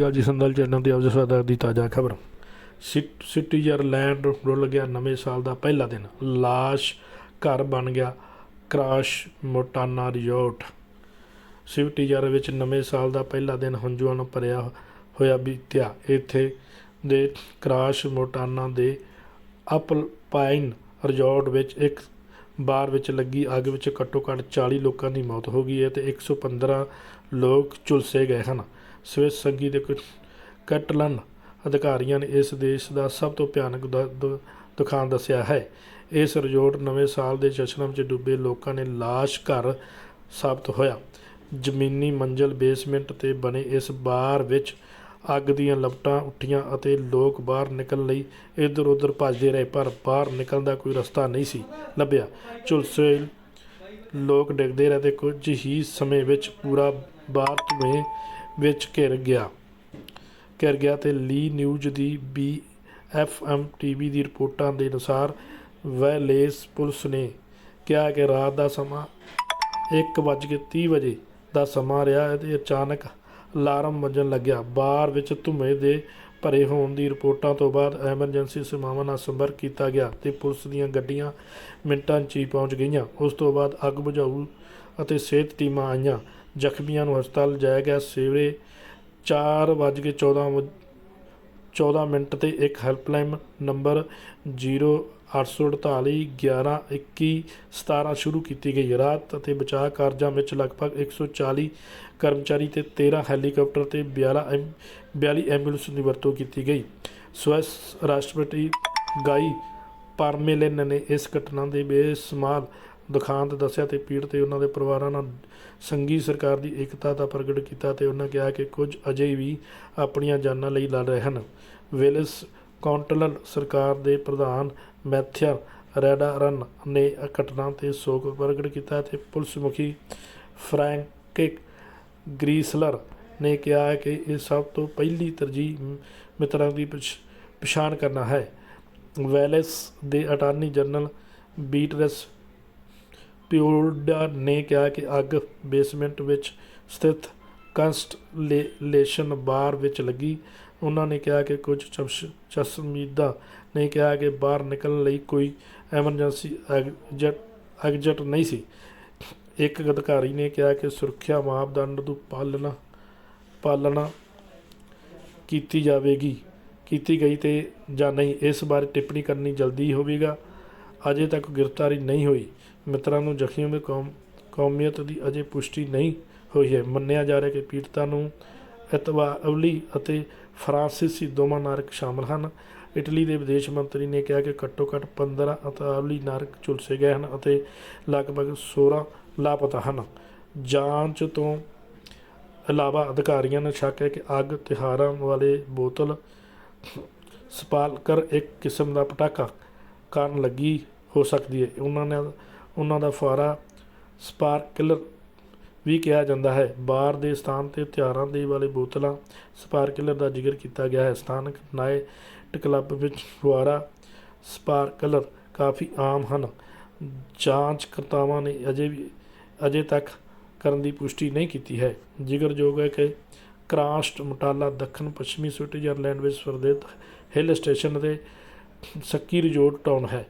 ਗੱਲ ਜੀ ਸੰਦਲ ਚੈਨਲ ਤੇ ਆਪ ਜੀ ਸਵਾਗਤ ਦੀ ਤਾਜ਼ਾ ਖਬਰ। ਸਿਟੀਜ਼ਰਲੈਂਡ ਰੁੱਲ ਗਿਆ ਨਵੇਂ ਸਾਲ ਦਾ ਪਹਿਲਾ ਦਿਨ। ਲਾਸ਼ ਘਰ ਬਣ ਗਿਆ, ਕ੍ਰਾਸ਼ ਮੋਟਾਨਾ ਰਿਜ਼ੋਰਟ। ਸਿਟੀਜ਼ਰ ਵਿੱਚ ਨਵੇਂ ਸਾਲ ਦਾ ਪਹਿਲਾ ਦਿਨ ਹੰਝੂਆਂ ਨਾਲ ਭਰਿਆ ਹੋਇਆ ਬੀਤਿਆ। ਇੱਥੇ ਦੇ ਕ੍ਰਾਸ਼ ਮੋਟਾਨਾ ਦੇ ਅਪਲ ਪਾਈਨ ਰਿਜ਼ੋਰਟ ਵਿੱਚ ਇੱਕ ਬਾਰ ਵਿੱਚ ਲੱਗੀ ਅੱਗ ਵਿੱਚ ਘੱਟੋ ਘੱਟ 40 ਲੋਕਾਂ ਦੀ ਮੌਤ ਹੋ ਗਈ ਹੈ ਤੇ 115 ਲੋਕ ਝੁਲਸੇ ਗਏ ਹਨ। ਸਵਿਸ ਸੰਗੀ ਦੇ ਕੁਝ ਕੈਟਲਨ ਅਧਿਕਾਰੀਆਂ ਨੇ ਇਸ ਦੇਸ਼ ਦਾ ਸਭ ਤੋਂ ਭਿਆਨਕ ਦ- ਦ- ਦੁਖਾਂਤ ਦੱਸਿਆ ਹੈ। ਇਸ ਰਿਜ਼ੋਰਟ ਨਵੇਂ ਸਾਲ ਦੇ ਜਸ਼ਨਾਂ ਵਿੱਚ ਡੁੱਬੇ ਲੋਕਾਂ ਨੇ ਲਾਸ਼ ਘਰ ਸਾਬਤ ਹੋਇਆ। ਜ਼ਮੀਨੀ ਮੰਜ਼ਲ, ਬੇਸਮੈਂਟ ਤੇ ਬਣੇ ਇਸ ਬਾਰ ਵਿੱਚ ਅੱਗ ਦੀਆਂ ਲਪਟਾਂ ਉੱਠੀਆਂ ਅਤੇ ਲੋਕ ਬਾਹਰ ਨਿਕਲਣ ਲਈ ਇੱਧਰ ਉੱਧਰ ਭੱਜਦੇ ਰਹੇ, ਪਰ ਬਾਹਰ ਨਿਕਲਣ ਦਾ ਕੋਈ ਰਸਤਾ ਨਹੀਂ ਸੀ ਲੱਭਿਆ। ਝੁਲਸੇ ਲੋਕ ਡਿੱਗਦੇ ਰਹੇ ਤੇ ਕੁਝ ਹੀ ਸਮੇਂ ਵਿੱਚ ਪੂਰਾ ਬਾਰ ਧੂਏ ਵਿੱਚ ਘਿਰ ਗਿਆ। ਘਿਰ ਗਿਆ ਤੇ ਲੀ ਨਿਊਜ਼ ਦੀ ਬੀ ਐਫ ਐਮ ਟੀਵੀ ਦੀ ਰਿਪੋਰਟਾਂ ਦੇ ਅਨੁਸਾਰ ਵੈਲੇਸ ਪੁਲਿਸ ਨੇ ਕਿਹਾ ਕਿ ਰਾਤ ਦਾ ਸਮਾਂ 1:30 ਵਜੇ ਦਾ ਸਮਾਂ ਰਿਹਾ ਤੇ ਅਚਾਨਕ ਅਲਾਰਮ ਵੱਜਣ ਲੱਗਿਆ। ਬਾਰ ਵਿੱਚ ਧੂਏ ਦੇ ਭਰੇ ਹੋਣ ਦੀ ਰਿਪੋਰਟਾਂ ਤੋਂ ਬਾਅਦ ਐਮਰਜੈਂਸੀ ਸੇਵਾਵਾਂ ਨਾਲ ਸੰਪਰਕ ਕੀਤਾ ਗਿਆ ਤੇ ਪੁਲਿਸ ਦੀਆਂ ਗੱਡੀਆਂ ਮਿੰਟਾਂ 'ਚ ਹੀ ਪਹੁੰਚ ਗਈਆਂ। ਉਸ ਤੋਂ ਬਾਅਦ ਅੱਗ ਬੁਝਾਊ ਅਤੇ ਸਿਹਤ ਟੀਮਾਂ ਆਈਆਂ। ਜ਼ਖਮੀਆਂ ਨੂੰ ਹਸਪਤਾਲ ਲਿਜਾਇਆ ਗਿਆ। ਸਵੇਰੇ 4:14 ਵਜ- 14 ਮਿੰਟ ਤੇ ਇੱਕ ਹੈਲਪਲਾਈਨ ਨੰਬਰ 0848 11 21 17 ਸ਼ੁਰੂ ਕੀਤੀ ਗਈ। ਰਾਤ ਅਤੇ ਬਚਾਅ ਕਾਰਜਾਂ ਵਿੱਚ ਲਗਭਗ 140 ਕਰਮਚਾਰੀ ਤੇ 13 ਹੈਲੀਕਾਪਟਰ ਤੇ 42 ਐਮ 42 ਐਂਬੂਲੈਂਸ ਦੀ ਵਰਤੋਂ ਕੀਤੀ ਗਈ। ਸਵੈਸ ਰਾਸ਼ਟਰਪਤੀ ਗਾਈ ਪਾਰਮੇਲਿਨ ਨੇ ਇਸ ਘਟਨਾ ਦੇ ਬੇਸਮਾਲ ਦੁਖਾਂਤ ਦੱਸਿਆ ਤੇ ਪੀੜਤ ਤੇ ਉਹਨਾਂ ਦੇ ਪਰਿਵਾਰਾਂ ਨਾਲ ਸੰਗੀ ਸਰਕਾਰ ਦੀ ਏਕਤਾ ਦਾ ਪ੍ਰਗਟ ਕੀਤਾ ਤੇ ਉਹਨਾਂ ਕਿਹਾ ਕਿ ਕੁਝ ਅਜੇ ਵੀ ਆਪਣੀਆਂ ਜਾਨਾਂ ਲਈ ਲੜ ਰਹੇ ਹਨ। ਵਿਲਸ ਕਾਉਂਟਲਰ ਸਰਕਾਰ ਦੇ ਪ੍ਰਧਾਨ ਮੈਥਿਆ ਰੈਡਾਰਨ ਨੇ ਘਟਨਾ ਤੇ ਸੋਗ ਪ੍ਰਗਟ ਕੀਤਾ ਤੇ ਪੁਲਿਸ ਮੁਖੀ ਫ੍ਰੈਂਕਿਕ ਗ੍ਰੀਸਲਰ ਨੇ ਕਿਹਾ ਹੈ ਕਿ ਇਹ ਸਭ ਤੋਂ ਪਹਿਲੀ ਤਰਜੀਹ ਮਿੱਤਰਾਂ ਦੀ ਪਛ- ਪਛਾਣ ਕਰਨਾ ਹੈ। ਵੈਲਸ ਦੇ ਅਟਾਰਨੀ ਜਨਰਲ ਬੀਟਰਸ ਪਿਓਡਾ ਨੇ ਕਿਹਾ ਕਿ ਅੱਗ ਬੇਸਮੈਂਟ ਵਿੱਚ ਸਥਿਤ ਕੰਸਟਲੇਸ਼ਨ ਬਾਰ ਵਿੱਚ ਲੱਗੀ। ਉਹਨਾਂ ਨੇ ਕਿਹਾ ਕਿ ਕੁਝ ਚਸ਼ਮੀਦਾ ਨੇ ਕਿਹਾ ਕਿ ਬਾਹਰ ਨਿਕਲਣ ਲਈ ਕੋਈ ਐਮਰਜੈਂਸੀ ਐਗਜ਼ਿਟ ਨਹੀਂ ਸੀ। ਇੱਕ ਅਧਿਕਾਰੀ ਨੇ ਕਿਹਾ ਕਿ ਸੁਰੱਖਿਆ ਮਾਪਦੰਡ ਦੀ ਪਾਲਣਾ ਪਾਲਣਾ ਕੀਤੀ ਜਾਵੇਗੀ, ਕੀਤੀ ਗਈ ਤੇ ਜਾਂ ਨਹੀਂ, ਇਸ ਬਾਰੇ ਟਿੱਪਣੀ ਕਰਨੀ ਜਲਦੀ ਹੋਵੇਗਾ। ਅਜੇ ਤੱਕ ਗ੍ਰਿਫਤਾਰੀ ਨਹੀਂ ਹੋਈ। ਮਿੱਤਰਾਂ ਨੂੰ ਜ਼ਖਮੀਆਂ ਦੀ ਕੌਮ, ਕੌਮੀਅਤ ਦੀ ਅਜੇ ਪੁਸ਼ਟੀ ਨਹੀਂ ਹੋਈ ਹੈ। ਮੰਨਿਆ ਜਾ ਰਿਹਾ ਕਿ ਪੀੜਤਾਂ ਨੂੰ ਇਤਵਾਲੀ ਅਤੇ ਫਰਾਂਸੀਸੀ ਦੋਵਾਂ ਨਾਰਕ ਸ਼ਾਮਲ ਹਨ। ਇਟਲੀ ਦੇ ਵਿਦੇਸ਼ ਮੰਤਰੀ ਨੇ ਕਿਹਾ ਕਿ ਘੱਟੋ ਘੱਟ 15 ਇਤਾਲਵੀ ਨਾਰਕ ਝੁਲਸੇ ਗਏ ਹਨ ਅਤੇ ਲਗਭਗ 16 ਲਾਪਤਾ ਹਨ। ਜਾਂਚ ਤੋਂ ਇਲਾਵਾ ਅਧਿਕਾਰੀਆਂ ਨੂੰ ਸ਼ੱਕ ਹੈ ਕਿ ਅੱਗ, ਤਿਉਹਾਰਾਂ ਵਾਲੇ ਬੋਤਲ ਸਪਾਰਕਰ ਇੱਕ ਕਿਸਮ ਦਾ ਪਟਾਕਾ ਕਾਰਨ ਲੱਗੀ ਹੋ ਸਕਦੀ ਹੈ। ਉਹਨਾਂ ਨੇ ਉਹਨਾਂ ਦਾ ਫੁਆਰਾ ਸਪਾਰਕਲਰ ਵੀ ਕਿਹਾ ਜਾਂਦਾ ਹੈ। ਬਾਰ ਦੇ ਸਥਾਨ ਤੇ ਤਿਉਹਾਰਾਂ ਦੇ ਵਾਲੇ ਬੋਤਲਾਂ ਸਪਾਰਕਲਰ ਦਾ ਜ਼ਿਕਰ ਕੀਤਾ ਗਿਆ ਹੈ। ਸਥਾਨਕ ਨਾਈਟ ਕਲੱਬ ਵਿੱਚ ਫੁਆਰਾ ਸਪਾਰਕਲਰ ਕਾਫੀ ਆਮ ਹਨ। ਜਾਂਚਕਰਤਾਵਾਂ ਨੇ ਅਜੇ ਵੀ ਅਜੇ ਤੱਕ ਕਰਨ ਦੀ ਪੁਸ਼ਟੀ ਨਹੀਂ ਕੀਤੀ ਹੈ। ਜ਼ਿਕਰਯੋਗ ਹੈ ਕਿ ਕ੍ਰਾਸਟ ਮਟਾਲਾ ਦੱਖਣ ਪੱਛਮੀ ਸਵਿਟਜ਼ਰਲੈਂਡ ਵਿੱਚ ਸਵਰਦਿਤ ਹਿੱਲ ਸਟੇਸ਼ਨ ਅਤੇ ਸੱਕੀ ਰਿਜ਼ੋਰਟ ਟਾਊਨ ਹੈ।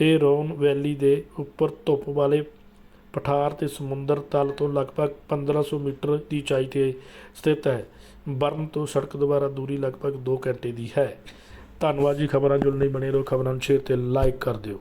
ਇਹ ਰੋਨ ਵੈਲੀ ਦੇ ਉੱਪਰ ਧੁੱਪ ਵਾਲੇ ਪਠਾਰ ਤੇ ਸਮੁੰਦਰ ਤਲ ਤੋਂ ਲਗਭਗ 1500 ਮੀਟਰ ਦੀ ਉਚਾਈ ਤੇ ਸਥਿਤ ਹੈ। ਬਰਨ ਤੋਂ ਸੜਕ ਦੁਆਰਾ ਦੂਰੀ ਲਗਭਗ 2 ਘੰਟੇ ਦੀ ਹੈ। ਧੰਨਵਾਦ ਜੀ ਖਬਰਾਂ ਜੁੜਨ ਲਈ ਬਣੇ ਰਹੋ। ਖਬਰਾਂ ਨੂੰ ਸ਼ੇਅਰ ਤੇ ਲਾਈਕ ਕਰ ਦਿਓ।